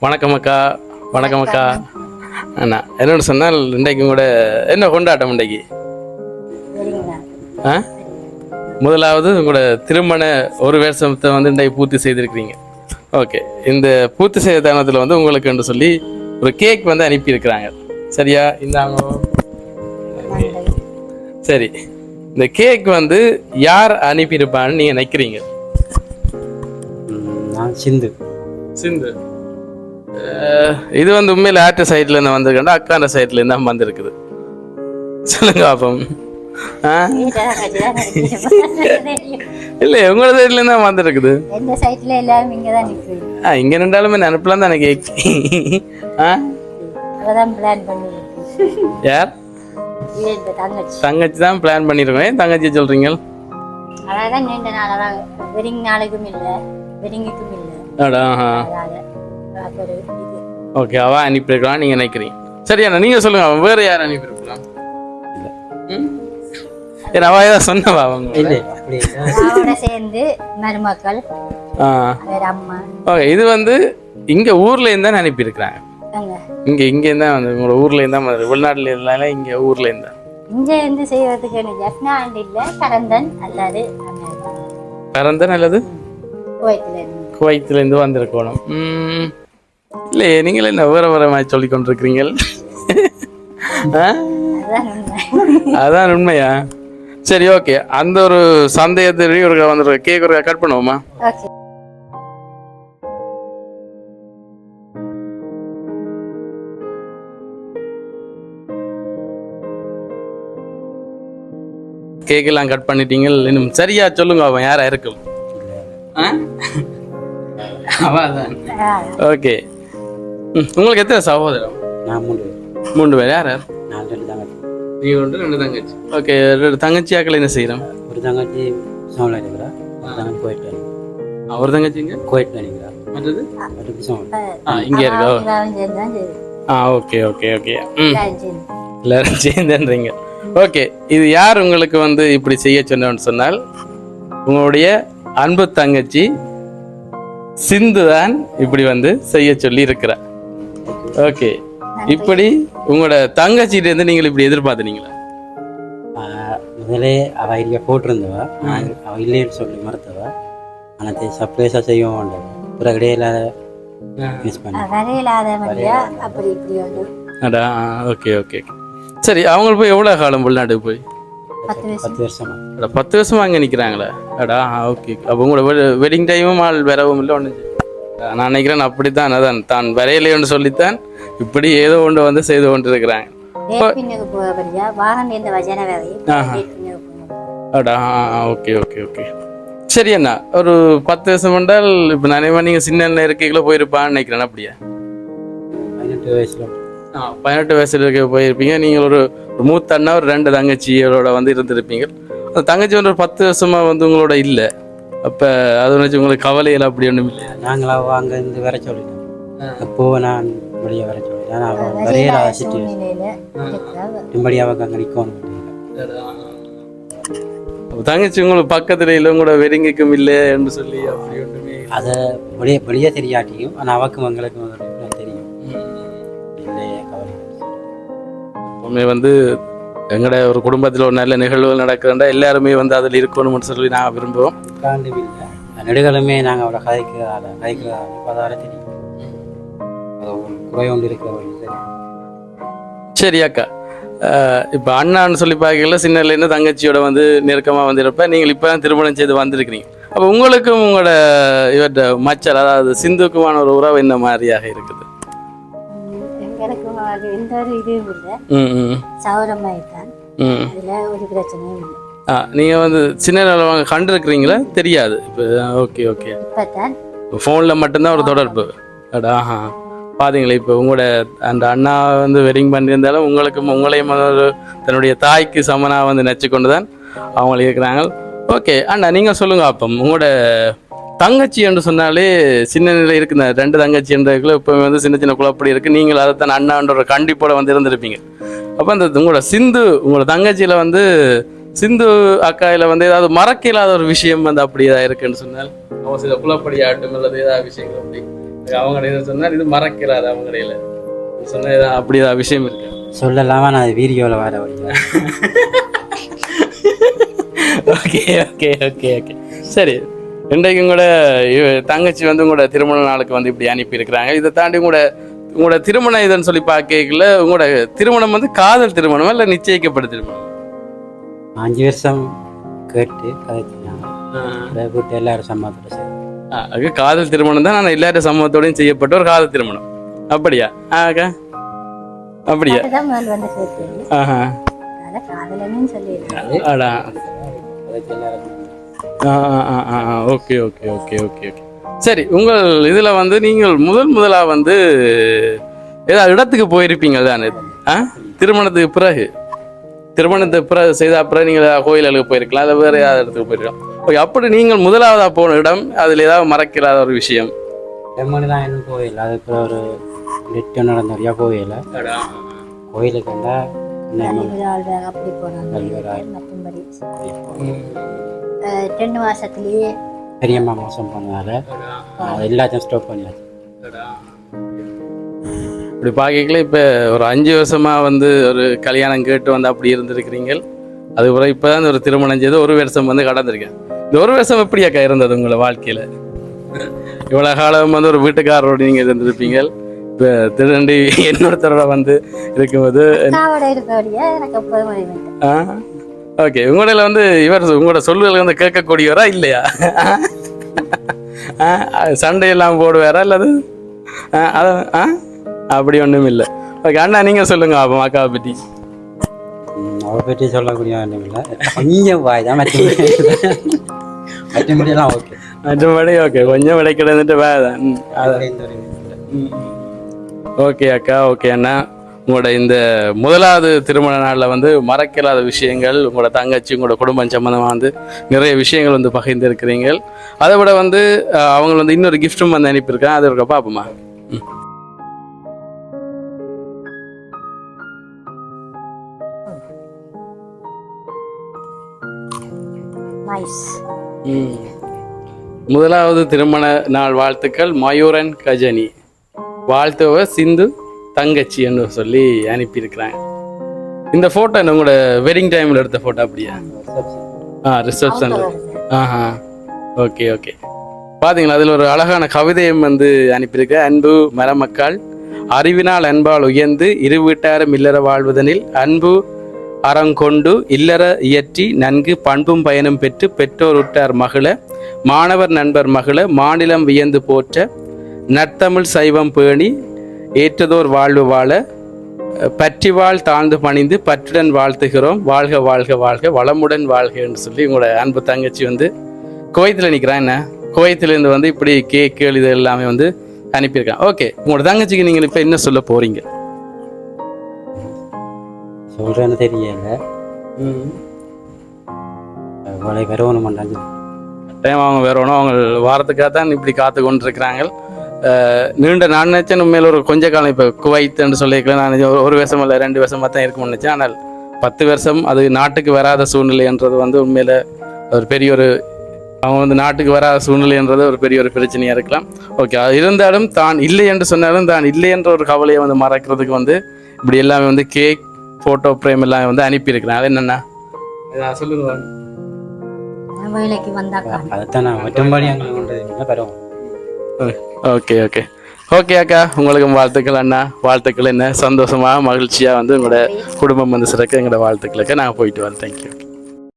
வணக்கம் அக்கா வணக்கம் அக்கா. அண்ணா என்னோட சொன்னால் இன்றைக்கு கூட என்ன கொண்டாட்டம் இன்றைக்கு? ஆ? முதலாவது உங்களோட திருமண ஒரு வருஷத்தை வந்து இன்றைக்கு பூர்த்தி செய்திருக்கிறீங்க. ஓகே இந்த பூர்த்தி செய்த தருணத்தில் வந்து உங்களுக்கு சொல்லி ஒரு கேக் வந்து அனுப்பியிருக்கிறாங்க. சரியா? இந்தாங்க. சரி. இந்த கேக் வந்து யார் அனுப்பியிருப்பான்னு நீங்கள் நினைக்கிறீங்க? சிந்து. சிந்து. இது வந்து உண்மையில் ஆர்ட் சைட்ல இருந்து வந்திருக்கா அக்கான சைட்ல இருந்து தான் வந்திருக்குது. சொல்லுங்க பாப்போம். இல்ல உங்களோட சைட்ல தான் வந்திருக்குது. எந்த சைட்ல எல்லாரும் இங்க தான் ஆ இங்க ரெண்டாலுமே நினப்பலாம் தானே கேக் ஆ? பிளான் யார்? தங்கச்சி. தான் பிளான் பண்ணியிருக்கோம் ஏன் தங்கச்சி சொல்றீங்க? அதான் நீண்ட நாள் அதான் வெட்டிங் நாளைக்கும் இல்லை வெட்டிங்குக்கும் இல்லை. அடா ஓகே அவ அனுப்பியிருக்கலாம் நீங்க நினைக்கிறீங்க. சரியாண்ணா நீங்க சொல்லுங்க அவன் வேற யார் அனுப்பியிருக்கலாம் ம்? ஏன் அவ ஏதாவது சொன்னவா அவங்க சேர்ந்து மருமக்கள் ஓகே இது வந்து இங்க ஊர்ல இருந்து தான் அனுப்பியிருக்கிறாங்க? அங்க. இங்க இங்க இருந்தா வந்து உங்களோட ஊர்ல இருந்தா வந்து வெளிநாட்டுல இருந்தால இங்க ஊர்ல இருந்தா இங்க இருந்து செய்வதற்கு எனக்கு ஆண்டு இல்லை கரந்தன் அல்லது அமெரிக்கா. பிறந்த நல்லது குவைத்துல இருந்து குவைத்துல இருந்து வந்திருக்கணும். ம். இல்லையே நீங்களே என்ன வேற வேற மாதிரி சொல்லி கொண்டிருக்கிறீங்க ஆ? அதுதான் உண்மை அதான் உண்மையா? சரி ஓகே. அந்த ஒரு சந்தேகத்தை ஒரு வந்துருக்க கேக் ஒரு கட் பண்ணுவோமா? ஓகே கேக் எல்லாம் கட் பண்ணிட்டீங்க இன்னும் சரியா சொல்லுங்க அவன் யாரா இருக்கும்? ஓகே உங்களுக்கு எத்தனை சகோதரம் நான் மூணு பேர். மூன்று பேர். யார் யார்? நான் ரெண்டு தங்கச்சி. நீ ஒன்று ரெண்டு தங்கச்சி. ஓகே ரெண்டு தங்கச்சி ஆக்கள் என்ன செய்கிறோம் ஒரு தங்கச்சி சோமில் இருக்கிறா ஒரு தங்கச்சி கோயிட்டில் ஒரு தங்கச்சிங்க மற்றது? மற்ற சோமில் ஆ இங்கே இருக்கா? ஆ ஓகே ஓகே ஓகே. ம். எல்லாரும் சேர்ந்து. எல்லாரும் சேர்ந்துன்றீங்க. ஓகே இது யார் உங்களுக்கு வந்து இப்படி செய்ய சொன்னோன்னு சொன்னால் உங்களுடைய அன்பு தங்கச்சி சிந்து தான் இப்படி வந்து செய்ய சொல்லி இருக்கிறா ஓகே. இப்படி உங்களோட தங்கச்சிட்ட இருந்து நீங்கள் இப்படி எதிர்பார்த்துனீங்களா முதலே அவள் ஐடியா போட்டிருந்தவா. நான் அவள் இல்லைன்னு சொல்லி மறுத்தவா. ஆனால் சர்ப்ரைஸாக செய்ய வேண்டாம் பிறகு இல்லாத மிஸ் பண்ணி. Okay okay. சரி அவங்க போய் எவ்வளோ காலம் வெளிநாட்டுக்கு போய்? பத்து வருஷமா. அட பத்து வருஷமா அங்கே நிற்கிறாங்களே அடா ஓகே அப்போ உங்களோட வெட்டிங் டைமும் ஆள் வரவும் இல்லை ஒன்று நான் நினைக்கிறேன் அப்படித்தான் அதான் தான் வரையிலைன்னு சொல்லித்தான் இப்படி ஏதோ ஒன்று வந்து செய்து கொண்டு இருக்கிறாங்க ஓகே ஓகே ஓகே. சரி அண்ணா ஒரு பத்து வருஷம் என்றால் இப்போ நினைவா நீங்கள் சின்ன இருக்கைக்குள்ள போயிருப்பான்னு நினைக்கிறேன் அப்படியா? பதினெட்டு வயசுல. ஆ பதினெட்டு வயசுல இருக்க போயிருப்பீங்க. நீங்கள் ஒரு ஒரு மூத்த அண்ணா ஒரு ரெண்டு தங்கச்சியோட வந்து இருந்திருப்பீங்க. அந்த தங்கச்சி வந்து ஒரு பத்து வருஷமா வந்து உங்களோட இல்லை. அப்போ அதை வச்சு உங்களுக்கு கவலையில் அப்படி ஒன்றும் இல்லையா நாங்களாக அங்கே இருந்து வர சொல்லிட்டோம். எப்போ நான் வெளியே வர சொல்லிட்டேன். அவள் வரையில இருக்கிறாங்க. நிம்மடி அவங்க அங்கே நிற்கணும் அப்ப தங்கச்சி உங்களுக்கு பக்கத்துல இல்லை உங்களோட வெறுங்கிக்கும் இல்லை என்று சொல்லி அப்படி ஒன்றுமே அதை வெளியே வெளியே தெரியாட்டியும் ஆனால் அவக்கும் எங்களுக்கும் தெரியும். இல்லையே கவலை எப்பவுமே வந்து எங்கட ஒரு குடும்பத்தில் ஒரு நல்ல நிகழ்வுகள் நடக்கிறதா எல்லாருமே வந்து அதில் இருக்கணும்னு சொல்லி நான் விரும்புவோம். நெடுகளுமே நாங்கள் அவளை கதைக்கிறதால கதைக்கிறதால பதால தெரியும் அது ஒரு குறை ஒன்று இருக்கிற ஒரு சரி அக்கா. இப்ப அண்ணான்னு சொல்லி பார்க்கல சின்னலேருந்து தங்கச்சியோட வந்து நெருக்கமாக வந்திருப்ப நீங்கள் இப்போ தான் திருமணம் செய்து வந்திருக்கிறீங்க. அப்போ உங்களுக்கும் உங்களோட இவர்கிட்ட மச்சல் அதாவது சிந்துக்குமான ஒரு உறவு என்ன மாதிரியாக இருக்குது? அது எந்த ஒரு இதுவும் இல்லை. சௌரமாயிட்டான் அதுல ஒரு பிரச்சனையும் இல்லை. ஆ நீங்கள் வந்து சின்ன நிலவங்க கண்டிருக்கிறீங்களா? தெரியாது. இப்போ ஓகே ஓகே. ஃபோனில் மட்டும்தான் ஒரு தொடர்பு. அடா ஆஹா. பாத்தீங்களா இப்போ உங்களோட அந்த அண்ணா வந்து வெட்டிங் பண்ணியிருந்தாலும் உங்களுக்கும் உங்களையும் ஒரு தன்னுடைய தாய்க்கு சமனாக வந்து நச்சு கொண்டு தான் அவங்க இருக்கிறாங்க. ஓகே அண்ணா நீங்கள் சொல்லுங்க அப்போ உங்களோட தங்கச்சி என்று சொன்னாலே சின்ன நிலை இருக்குது ரெண்டு தங்கச்சி என்றதுக்குள்ள இப்போ வந்து சின்ன சின்ன குழப்படி இருக்குது நீங்கள் அதைத்தான் அண்ணான்ற ஒரு கண்டிப்போட வந்து இருந்திருப்பீங்க. அப்போ அந்த உங்களோட சிந்து உங்களோட தங்கச்சியில் வந்து சிந்து அக்காயில வந்து ஏதாவது மறக்க இல்லாத ஒரு விஷயம் வந்து அப்படி ஏதாவது இருக்குன்னு சொன்னால் அவன் சில குலப்படி ஆட்டும் அல்லது ஏதாவது விஷயங்கள் அப்படி அவங்க இதை சொன்னால் இது மறக்கிறாரு அவங்க இடையில. சொன்ன ஏதாவது அப்படி ஏதாவது விஷயம் இருக்கு? சொல்லலாமா? நான் வீடியோவில் வர ஓகே ஓகே ஓகே ஓகே சரி. இன்றைக்கு கூட தங்கச்சி வந்து உங்களோட திருமண நாளுக்கு வந்து இப்படி அனுப்பி இருக்கிறாங்க இதை தாண்டி உங்களோட உங்களோட திருமணம் இதுன்னு சொல்லி பார்க்கல உங்களோட திருமணம் வந்து காதல் திருமணமா இல்லை நிச்சயிக்கப்பட்ட திருமணம்? அஞ்சு வருஷம் கேட்டு கதைச்சினாங்க எல்லாரும் அது காதல் திருமணம் தான். நான் எல்லாரும் சமூகத்தோடையும் செய்யப்பட்ட ஒரு காதல் திருமணம். அப்படியா? ஆ அக்கா? அப்படியா? ஆஹா. Okay okay okay okay okay. சரி உங்கள் இதில் வந்து நீங்கள் முதல் முதலாக வந்து ஏதாவது இடத்துக்கு போயிருப்பீங்க தானே? ஆ? திருமணத்துக்கு பிறகு. திருமணத்துக்கு பிறகு செய்த பிறகு நீங்கள் கோயிலுக்கு போயிருக்கலாம் இல்லை வேறு ஏதாவது இடத்துக்கு போயிருக்கலாம். ஓகே அப்படி நீங்கள் முதலாவதாக போன இடம் அதில் ஏதாவது மறக்கிறாத ஒரு விஷயம்? எம்மனுலாம் இன்னும் கோயில். அதுக்கு ஒரு நெட்டு நடந்த வழியாக கோயில். கோயிலுக்கு அப்படி போனாங்க. அஹ், ரெண்டு மாசத்துலயே. பெரியம்மா மோசம் பண்ணதால எல்லாத்தையும் ஸ்டாப் பண்ணியாச்சு. இப்படி பார்க்கல இப்போ ஒரு அஞ்சு வருஷமாக வந்து ஒரு கல்யாணம் கேட்டு வந்து அப்படி இருந்திருக்கிறீங்க. அதுக்கப்புறம் இப்போ தான் ஒரு திருமணம் செய்து ஒரு வருஷம் வந்து கடந்திருக்கேன். இந்த ஒரு வருஷம் எப்படியாக்கா இருந்தது உங்களை வாழ்க்கையில்? இவ்வளோ காலம் வந்து ஒரு வீட்டுக்காரரோடு நீங்கள் இருந்திருப்பீங்க. இப்போ திருண்டி இன்னொருத்தரோட வந்து இருக்கும்போது ஓகே உங்களோட வந்து இவர் உங்களோட சொல்லுதல் வந்து கேட்கக்கூடியவரா இல்லையா? ஆ சண்டையெல்லாம் போடுவாரா அல்லது ஆ அதான் ஆ? அப்படி ஒன்றும் இல்லை. ஓகே அண்ணா நீங்கள் சொல்லுங்க அப்போ அக்காவை பற்றி அவளை பற்றி சொல்லக்கூடிய ஒன்றும் இல்லை. கொஞ்சம் வாய் தான் மற்றபடியெல்லாம் ஓகே. மற்றபடி ஓகே கொஞ்சம் இந்த ஒரு இது இல்லை. ஓகே அக்கா ஓகே அண்ணா. உங்களோட இந்த முதலாவது திருமண நாளில் வந்து மறக்கலாத விஷயங்கள் உங்களோட தங்கச்சி உங்களோட குடும்பம் சம்மந்தமாக வந்து நிறைய விஷயங்கள் வந்து பகிர்ந்து இருக்கிறீங்க அதை விட வந்து அவங்க வந்து இன்னொரு கிஃப்ட்டும் வந்து அனுப்பியிருக்காங்க. அது இருக்க பார்ப்போமா. முதலாவது திருமண நாள் வாழ்த்துக்கள். மயூரன் கஜனி. வாழ்த்துவ சிந்து. தங்கச்சி என்று சொல்லி அனுப்பியிருக்கிறாங்க. இந்த ஃபோட்டோ என்ன உங்களோட வெட்டிங் டைமில் எடுத்த ஃபோட்டோ அப்படியா? ஆ ரிசப்ஷனில் ஆஹா. ஓகே ஓகே பாத்தீங்களா அதில் ஒரு அழகான கவிதையும் வந்து அனுப்பியிருக்க. அன்பு மரமக்கள் அறிவினால் அன்பால் உயர்ந்து இரு வீட்டாரும் இல்லற வாழ்வதனில் அன்பு அறங்கொண்டு இல்லற இயற்றி நன்கு பண்பும் பயனும் பெற்று பெற்றோர் உற்றார் மகிழ மாணவர் நண்பர் மகிழ மாநிலம் வியந்து போற்ற நற்தமிழ் சைவம் பேணி ஏற்றதோர் வாழ்வு வாழ பற்றிவாள் தாழ்ந்து பணிந்து பற்றுடன் வாழ்த்துகிறோம். வாழ்க வாழ்க வாழ்க வளமுடன் வாழ்க என்று சொல்லி உங்களோட அன்பு தங்கச்சி வந்து குவைத்தில் நிற்கிறான் என்ன? குவைத்திலேருந்து வந்து இப்படி கேக்கு இது எல்லாமே வந்து அனுப்பியிருக்கான் ஓகே உங்களோட தங்கச்சிக்கு நீங்கள் இப்போ என்ன சொல்ல போறீங்க? சொல்றேன்னு தெரியல. வரவணும் பண்ணாங்க டைம் அவங்க வேற ஒன்றும் அவங்க வாரத்துக்காக தான் இப்படி காத்து கொண்டு இருக்கிறாங்க நீண்ட நான் நினைச்சேன் உண்மையில ஒரு கொஞ்ச காலம் இப்போ குவைத்துன்னு சொல்லியிருக்கலாம் நான் ஒரு- வருஷம் இல்லை ரெண்டு வருஷமாக தான் இருக்கும்னு நினச்சேன். ஆனால் பத்து வருஷம் அது நாட்டுக்கு வராத சூழ்நிலைன்றது வந்து உண்மையில ஒரு பெரிய ஒரு அவங்க வந்து நாட்டுக்கு வராத சூழ்நிலைன்றது ஒரு பெரிய ஒரு பிரச்சனையாக இருக்கலாம். ஓகே அது இருந்தாலும் தான் இல்லை என்று சொன்னாலும் தான் இல்லை என்ற ஒரு கவலையை வந்து மறக்கிறதுக்கு வந்து இப்படி எல்லாமே வந்து கேக் ஃபோட்டோ ஃப்ரேம் எல்லாமே வந்து அனுப்பியிருக்கிறேன். அது என்னென்னா சொல்லுங்க. வேலைக்கு வந்தாக்கா? அதைத்தான் நான் மற்றபடி அங்கே கொண்டு என்ன பரவும் ஓகே ஓகே ஓகே அக்கா. உங்களுக்கு வாழ்த்துக்கள் அண்ணா. வாழ்த்துக்கள் என்ன? சந்தோஷமா மகிழ்ச்சியா வந்து உங்களோட குடும்பம் வந்து சிறக்க எங்களோட வாழ்த்துக்களுக்கு நாங்கள் போயிட்டு வரோம் தேங்க்யூ